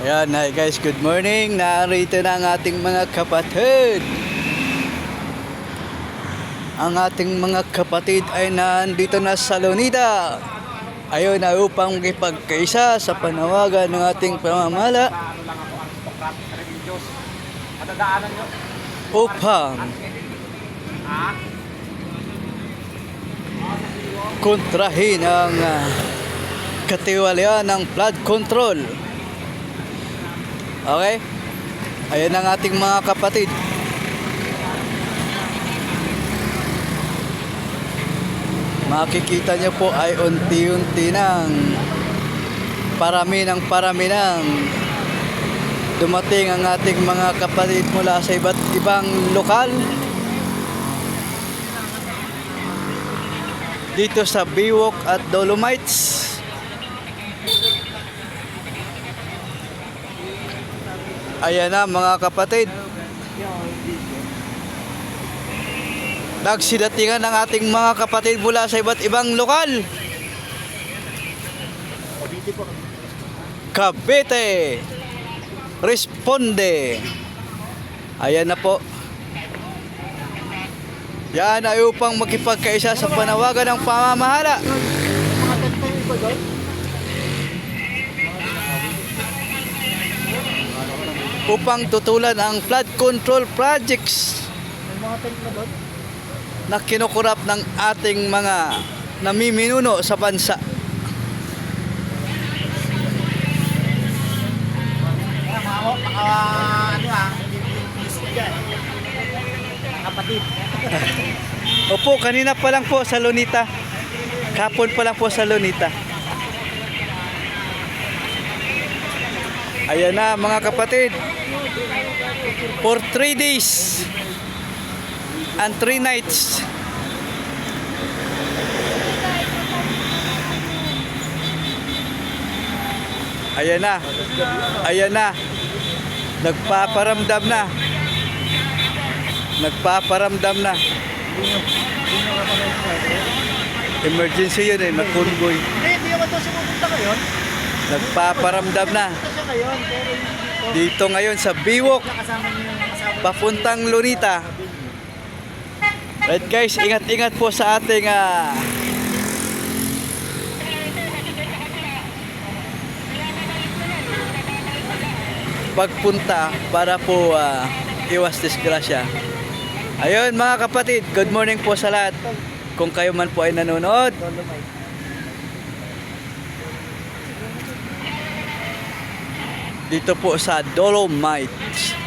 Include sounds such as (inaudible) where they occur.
Ayan, hi guys, good morning. Narito na ang ating mga kapatid. Ang ating mga kapatid ay nandito na sa Lunida. Ayun na upang makipagkaisa sa panawagan ng ating pamamala upang kontrahin ang ah, katiwalian ng flood control. Okay? Ayan ang ating mga kapatid. Makikita niyo po ay unti-unti nang parami ng parami ng dumating ang ating mga kapatid mula sa iba't ibang lokal dito sa Biwok at Dolomites. Ayan na mga kapatid. Nagsidatingan ang ating mga kapatid mula sa iba't ibang lokal. Cavite. Responde. Ayan na po. Yan ay upang makipagkaisa sa panawagan ng pamamahala. Mga tent na yung iba doon? Upang tutulan ang flood control projects na kinukurap ng ating mga namiminuno sa bansa. Ano dyan. Kapatid. (laughs) Opo, kanina pa lang po sa Lunita. Kapon pa lang po sa Lunita. Ayan na mga kapatid. For 3 days and 3 nights. Ayan na. Ayan na. Nagpaparamdam na. Nagpaparamdam na. Emergency yun eh, nag-convoy. Hindi, hindi ako doon sumupunta ngayon. Nagpaparamdam na. Siya ngayon, pero hindi dito. Dito ngayon sa Biwok, Nakasama niyo yung kasama. papuntang Lunita. Right guys, ingat-ingat po sa ating ah, pagpunta para po ah, iwas disgrasya. Ayun mga kapatid, good morning po sa lahat. Kung kayo man po ay nanonood, Dolomite. Dito po sa Dolomites.